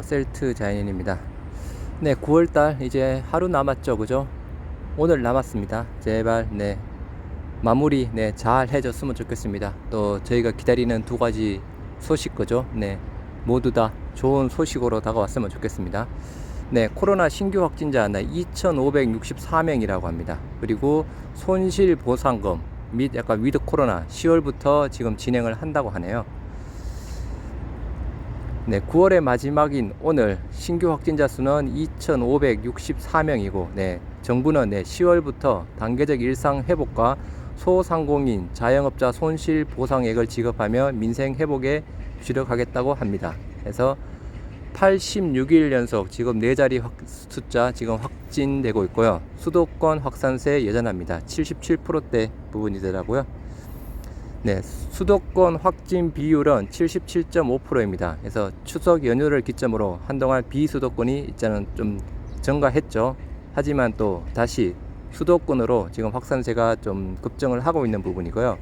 셀트 자연인입니다. 네, 9월달 이제 하루 남았죠, 그죠? 오늘 남았습니다. 제발 네 마무리 네잘 해줬으면 좋겠습니다. 또 저희가 기다리는 두 가지 소식 그죠? 네 모두 다 좋은 소식으로 다가왔으면 좋겠습니다. 네, 코로나 신규 확진자 네, 2,564명이라고 합니다. 그리고 손실 보상금 및 약간 위드 코로나 10월부터 지금 진행을 한다고 하네요. 네, 9월의 마지막인 오늘 신규 확진자 수는 2,564명이고, 네, 정부는 네, 10월부터 단계적 일상 회복과 소상공인, 자영업자 손실 보상액을 지급하며 민생 회복에 주력하겠다고 합니다. 그래서 86일 연속 지금 네 자리 확, 숫자 지금 확진되고 있고요. 수도권 확산세 여전합니다. 77%대 부분이더라고요. 네, 수도권 확진 비율은 77.5%입니다. 그래서 추석 연휴를 기점으로 한동안 비수도권이 있자는 좀 증가했죠. 하지만 또 다시 수도권으로 지금 확산세가 좀 급증을 하고 있는 부분이고요.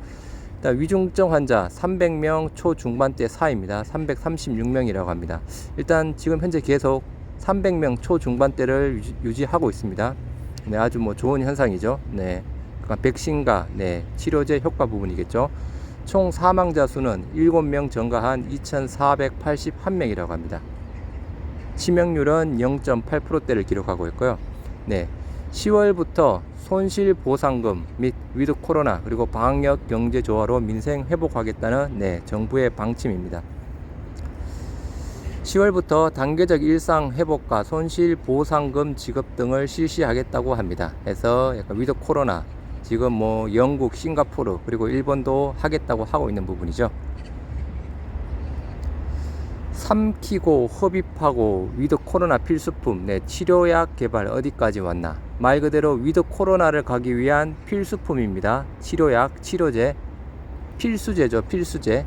일단 위중증 환자 300명 초중반대 사입니다. 336명이라고 합니다. 일단 지금 현재 계속 300명 초중반대를 유지, 유지하고 있습니다. 네, 아주 뭐 좋은 현상이죠. 네. 백신과 네, 치료제 효과 부분이겠죠. 총 사망자 수는 7명 증가한 2,481명이라고 합니다. 치명률은 0.8%대를 기록하고 있고요. 네. 10월부터 손실 보상금 및 위드 코로나 그리고 방역 경제 조화로 민생 회복하겠다는 네, 정부의 방침입니다. 10월부터 단계적 일상 회복과 손실 보상금 지급 등을 실시하겠다고 합니다. 해서 약간 위드 코로나 지금 뭐 영국, 싱가포르 그리고 일본도 하겠다고 하고 있는 부분이죠. 삼키고 흡입하고 위드 코로나 필수품 네, 치료약 개발 어디까지 왔나? 말 그대로 위드 코로나를 가기 위한 필수품입니다. 치료약 치료제 필수제죠 필수제.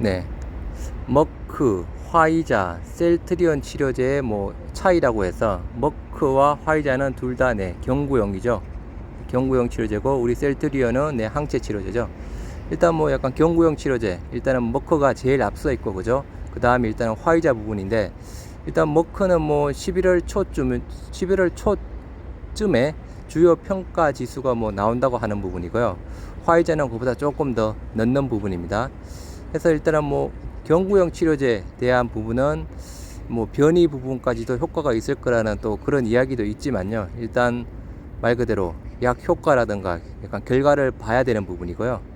네. 머크 화이자 셀트리온 치료제의 뭐 차이라고 해서 머크와 화이자는 둘 다 네, 경구용이죠. 경구용 치료제고 우리 셀트리온은 네, 항체 치료제죠. 일단 뭐 약간 경구용 치료제 일단은 머커가 제일 앞서 있고 그죠? 그 다음에 일단은 화이자 부분인데 일단 머커는 뭐 11월 초쯤 11월 초쯤에 주요 평가 지수가 뭐 나온다고 하는 부분이고요. 화이자는 그보다 조금 더 넣는 부분입니다. 그래서 일단은 뭐 경구용 치료제에 대한 부분은 뭐 변이 부분까지도 효과가 있을 거라는 또 그런 이야기도 있지만요 일단 말 그대로 약 효과라든가 약간 결과를 봐야 되는 부분이고요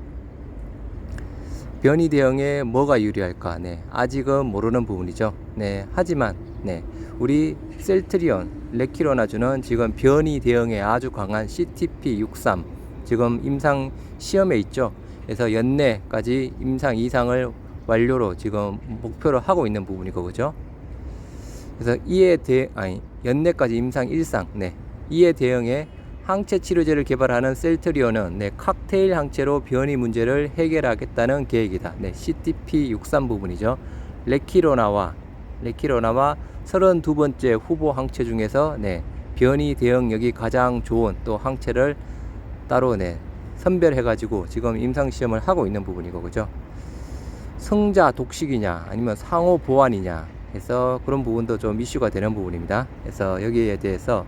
변이 대응에 뭐가 유리할까? 네, 아직은 모르는 부분이죠. 네, 하지만 네, 우리 셀트리온, 레키로나주는 지금 변이 대응에 아주 강한 CTP63 지금 임상 시험에 있죠. 그래서 연내까지 임상 이상을 완료로 지금 목표로 하고 있는 부분이고 그죠? 그래서 이에 대 아니 연내까지 임상 일상 네 이에 대응해 항체 치료제를 개발하는 셀트리온은 네, 칵테일 항체로 변이 문제를 해결하겠다는 계획이다. 네, CTP63 부분이죠. 레키로나와 레키로나와 32번째 후보 항체 중에서 네, 변이 대응력이 가장 좋은 또 항체를 따로 네, 선별해 가지고 지금 임상 시험을 하고 있는 부분이고 그죠? 성자 독식이냐 아니면 상호 보완이냐 해서 그런 부분도 좀 이슈가 되는 부분입니다. 그래서 여기에 대해서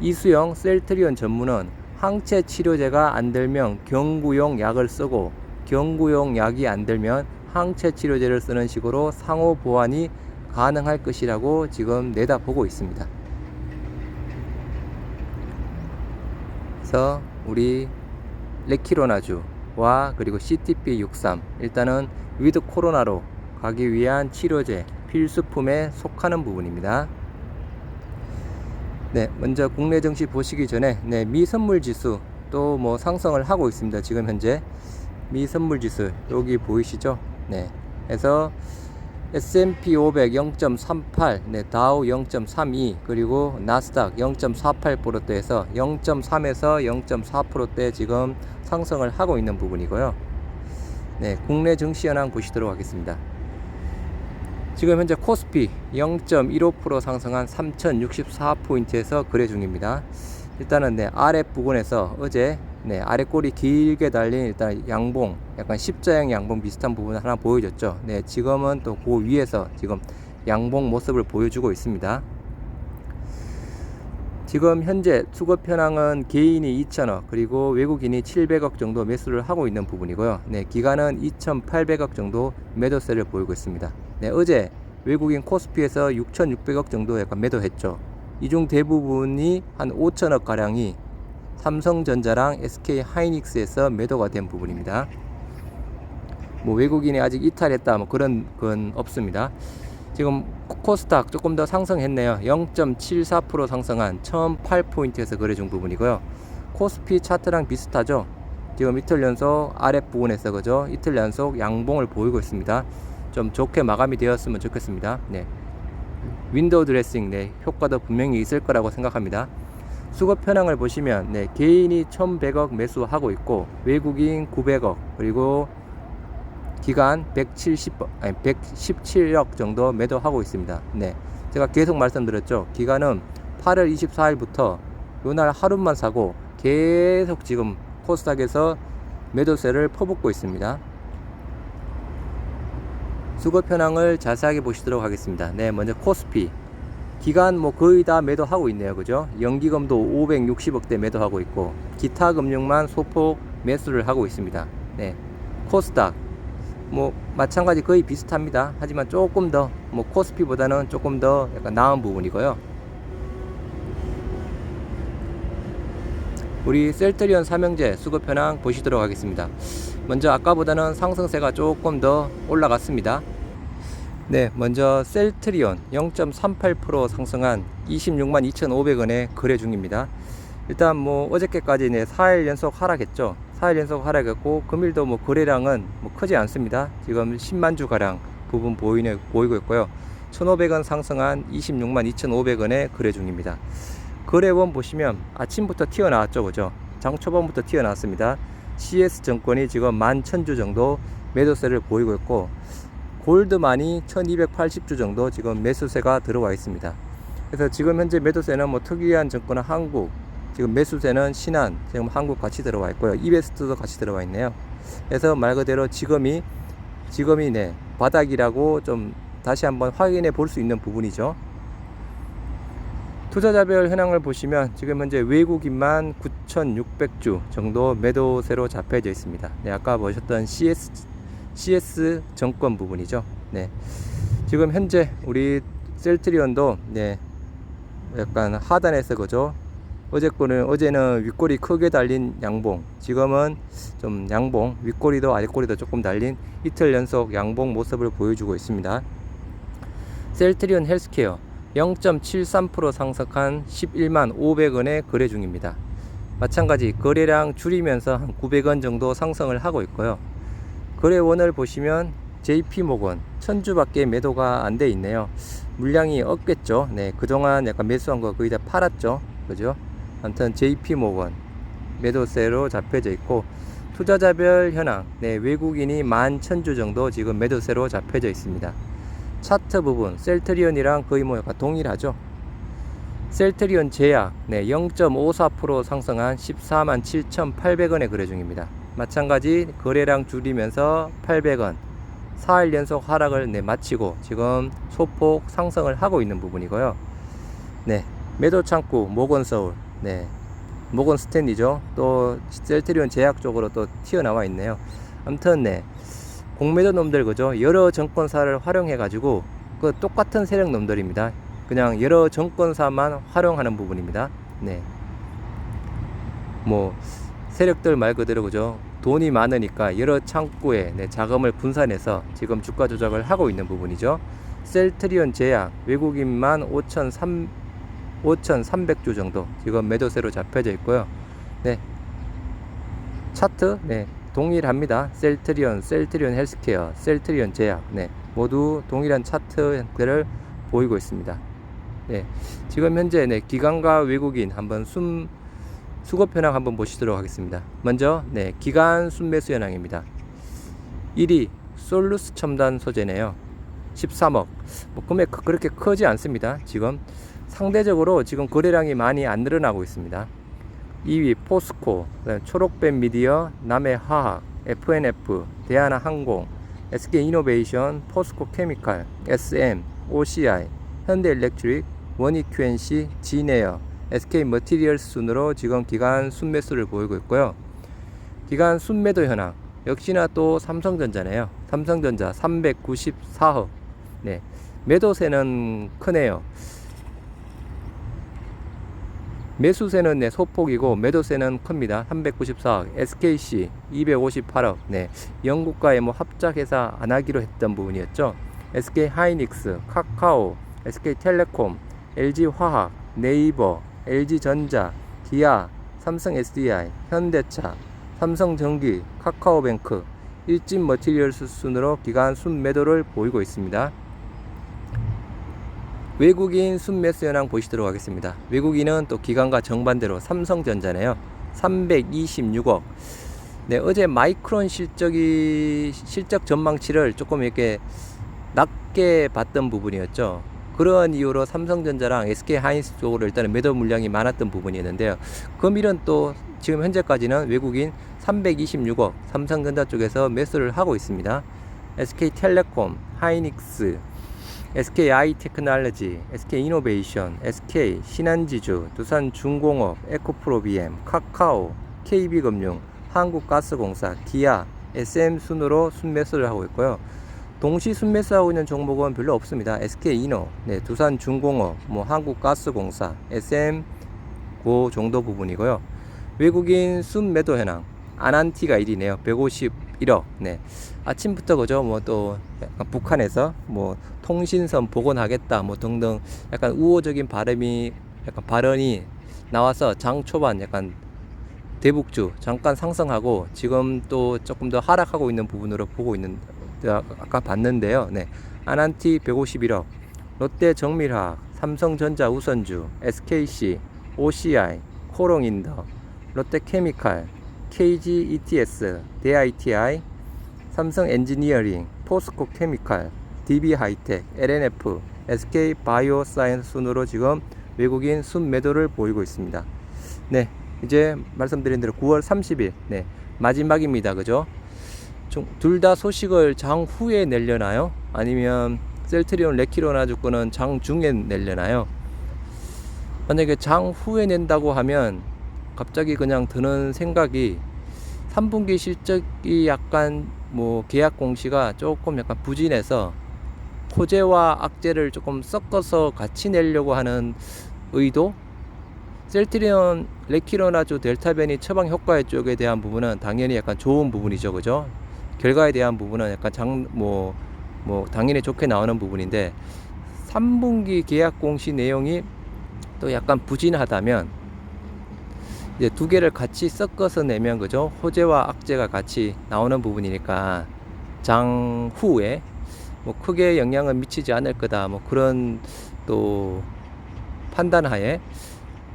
이수영 셀트리온 전문은 항체 치료제가 안 들면 경구용 약을 쓰고 경구용 약이 안 들면 항체 치료제를 쓰는 식으로 상호 보완이 가능할 것이라고 지금 내다보고 있습니다. 그래서 우리 레키로나주 와 그리고 CTP63 일단은 위드 코로나로 가기 위한 치료제 필수품에 속하는 부분입니다. 네, 먼저 국내 증시 보시기 전에 네, 미 선물 지수 또 뭐 상승을 하고 있습니다. 지금 현재 미 선물 지수 여기 보이시죠? 네. 해서 S&P 500 0.38, 네, 다우 0.32, 그리고 나스닥 0.48%대에서 0.3에서 0.4%대 지금 상승을 하고 있는 부분이고요. 네, 국내 증시 현황 보시도록 하겠습니다. 지금 현재 코스피 0.15% 상승한 3064포인트에서 거래 중입니다. 일단은 네, 아래 부분에서 어제 네, 아래 꼬리 길게 달린 일단 양봉, 약간 십자형 양봉 비슷한 부분 하나 보여줬죠. 네, 지금은 또 그 위에서 지금 양봉 모습을 보여주고 있습니다. 지금 현재 수급 현황은 개인이 2천억 그리고 외국인이 700억 정도 매수를 하고 있는 부분이고요. 네, 기간은 2,800억 정도 매도세를 보이고 있습니다. 네, 어제 외국인 코스피에서 6,600억 정도 약간 매도했죠. 이 중 대부분이 한 5천억 가량이 삼성전자랑 SK 하이닉스에서 매도가 된 부분입니다. 뭐 외국인이 아직 이탈했다 뭐 그런 건 없습니다. 지금 코스닥 조금 더 상승했네요. 0.74% 상승한 1008포인트에서 거래중 부분이고요. 코스피 차트랑 비슷하죠. 지금 이틀 연속 아랫부분에서 그죠? 이틀 연속 양봉을 보이고 있습니다. 좀 좋게 마감이 되었으면 좋겠습니다. 네. 윈도우 드레싱 네, 효과도 분명히 있을 거라고 생각합니다. 수급 현황을 보시면 네, 개인이 1100억 매수하고 있고 외국인 900억 그리고 기간 170 아니 117억 정도 매도하고 있습니다. 네. 제가 계속 말씀드렸죠. 기간은 8월 24일부터 요날 하루만 사고 계속 지금 코스닥에서 매도세를 퍼붓고 있습니다. 수급 현황을 자세하게 보시도록 하겠습니다. 네, 먼저 코스피 기간 뭐 거의 다 매도하고 있네요. 그죠? 연기금도 560억대 매도하고 있고 기타 금융만 소폭 매수를 하고 있습니다. 네. 코스닥 뭐 마찬가지 거의 비슷합니다. 하지만 조금 더 뭐 코스피보다는 조금 더 약간 나은 부분이고요. 우리 셀트리온 삼형제 수급 현황 보시도록 하겠습니다. 먼저 아까보다는 상승세가 조금 더 올라갔습니다. 네, 먼저 셀트리온 0.38% 상승한 26만 2,500원에 거래 중입니다. 일단 뭐 어저께까지 네 4일 연속 하락했죠. 4일 연속 하락했고 금일도 뭐 거래량은 뭐 크지 않습니다. 지금 10만 주 가량 부분 보이네 보이고 있고요. 1,500원 상승한 26만 2,500원에 거래 중입니다. 거래원 보시면 아침부터 튀어나왔죠, 그죠? 장 초반부터 튀어나왔습니다. CS 증권이 지금 11,000주 정도 매도세를 보이고 있고 골드만이 1280주 정도 지금 매수세가 들어와 있습니다. 그래서 지금 현재 매도세는 뭐 특이한 증권은 한국, 지금 매수세는 신한, 지금 한국 같이 들어와 있고요. 이베스트도 같이 들어와 있네요. 그래서 말 그대로 지금이 지금이 네 바닥이라고 좀 다시 한번 확인해 볼 수 있는 부분이죠. 투자자별 현황을 보시면 지금 현재 외국인만 9,600주 정도 매도세로 잡혀져 있습니다. 네, 아까 보셨던 CS CS 정권 부분이죠. 네. 지금 현재 우리 셀트리온도 네. 약간 하단에서 그죠. 어제 거는 어제는 윗꼬리 크게 달린 양봉, 지금은 좀 양봉, 윗꼬리도 아랫꼬리도 조금 달린 이틀 연속 양봉 모습을 보여주고 있습니다. 셀트리온 헬스케어 0.73% 상승한 11만 500원에 거래 중입니다. 마찬가지 거래량 줄이면서 한 900원 정도 상승을 하고 있고요. 거래원을 보시면 JP모건 천주밖에 매도가 안 돼 있네요. 물량이 없겠죠. 네, 그동안 약간 매수한 거 거의 다 팔았죠. 그죠? 아무튼 JP모건 매도세로 잡혀져 있고 투자자별 현황, 네, 외국인이 11,000주 정도 지금 매도세로 잡혀져 있습니다. 차트 부분 셀트리온이랑 거의 뭐 약간 동일하죠. 셀트리온 제약 네, 0.54% 상승한 14만 7,800원에 거래 중입니다. 마찬가지 거래량 줄이면서 800원 4일 연속 하락을 네, 마치고 지금 소폭 상승을 하고 있는 부분이고요. 네, 매도 창구 모건 서울 네, 모건 스탠리죠. 또 셀트리온 제약 쪽으로 또 튀어나와 있네요. 아무튼 네. 공매도 놈들 그죠? 여러 정권사를 활용해 가지고 그 똑같은 세력 놈들입니다. 그냥 여러 정권사만 활용하는 부분입니다. 네. 뭐 세력들 말 그대로 그죠? 돈이 많으니까 여러 창구에 네, 자금을 분산해서 지금 주가 조작을 하고 있는 부분이죠. 셀트리온 제약 외국인만 5,300 5,300주 정도 지금 매도세로 잡혀져 있고요. 네. 차트 네. 동일합니다. 셀트리온, 셀트리온 헬스케어, 셀트리온 제약, 네, 모두 동일한 차트들을 보이고 있습니다. 네, 지금 현재 네, 기관과 외국인 한번 순 수급 현황 한번 보시도록 하겠습니다. 먼저 네, 기관 순매수 현황입니다. 1위 솔루스 첨단 소재네요. 13억. 뭐 금액 그렇게 크지 않습니다. 지금 상대적으로 지금 거래량이 많이 안 늘어나고 있습니다. 2위 포스코, 초록뱀 미디어, 남해화학, FNF, 대한항공, SK이노베이션, 포스코 케미칼, SM, OCI, 현대일렉트릭, 원익QNC, 진에어, SK 머티리얼스 순으로 지금 기간 순매수를 보이고 있고요. 기간 순매도 현황 역시나 또 삼성전자네요. 삼성전자 394억. 네. 매도세는 크네요. 매수세는 네, 소폭이고 매도세는 큽니다. 394억. SKC 258억. 네. 영국과의 뭐 합작 회사 안 하기로 했던 부분이었죠. SK 하이닉스, 카카오, SK 텔레콤, LG 화학, 네이버, LG 전자, 기아, 삼성 SDI, 현대차, 삼성전기, 카카오뱅크, 일진 머티리얼스 순으로 기간 순매도를 보이고 있습니다. 외국인 순매수 현황 보시도록 하겠습니다. 외국인은 또 기간과 정반대로 삼성전자네요. 326억. 네, 어제 마이크론 실적이 실적 전망치를 조금 이렇게 낮게 봤던 부분이었죠. 그러한 이유로 삼성전자랑 SK 하이닉스 쪽으로 일단은 매도 물량이 많았던 부분이었는데요. 금일은 또 지금 현재까지는 외국인 326억 삼성전자 쪽에서 매수를 하고 있습니다. SK텔레콤, 하이닉스, SKI 테크놀로지, SK이노베이션, SK 신한지주, 두산중공업, 에코프로비엠, 카카오, KB금융, 한국가스공사, 기아, SM 순으로 순매수를 하고 있고요. 동시 순매수하고 있는 종목은 별로 없습니다. SK이노, 네, 두산 중공업, 뭐 한국가스공사, SM 그 정도 부분이고요. 외국인 순매도 현황 아난티가 1위네요. 151억. 네. 아침부터 그죠. 뭐 또 북한에서 뭐 통신선 복원하겠다 뭐 등등 약간 우호적인 발음이 약간 발언이 나와서 장 초반 약간 대북주 잠깐 상승하고 지금 또 조금 더 하락하고 있는 부분으로 보고 있는 아까 봤는데요. 네. 아난티 151억. 롯데 정밀화학, 삼성전자 우선주, SKC, OCI, 코롱인더, 롯데케미칼, KG ETS, 대ITI, 삼성 엔지니어링, 포스코 케미칼, DB 하이텍, LNF, SK 바이오 사이언스 순으로 지금 외국인 순매도를 보이고 있습니다. 네, 이제 말씀드린 대로 9월 30일, 네, 마지막입니다. 그죠? 둘 다 소식을 장 후에 내려나요? 아니면 셀트리온 레키로나 주권은 장 중에 내려나요? 만약에 장 후에 낸다고 하면 갑자기 그냥 드는 생각이 3분기 실적이 약간 뭐 계약 공시가 조금 약간 부진해서 호재와 악재를 조금 섞어서 같이 내려고 하는 의도 셀트리온 레키로나주 델타변이 처방 효과 쪽에 대한 부분은 당연히 약간 좋은 부분이죠 그죠 결과에 대한 부분은 약간 장 뭐 뭐 당연히 좋게 나오는 부분인데 3분기 계약 공시 내용이 또 약간 부진하다면 이제 두 개를 같이 섞어서 내면 그죠? 호재와 악재가 같이 나오는 부분이니까 장 후에 뭐 크게 영향을 미치지 않을 거다. 뭐 그런 또 판단하에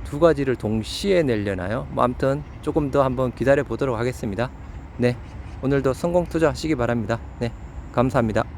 두 가지를 동시에 내려나요. 뭐 아무튼 조금 더 한번 기다려 보도록 하겠습니다. 네 오늘도 성공 투자 하시기 바랍니다. 네 감사합니다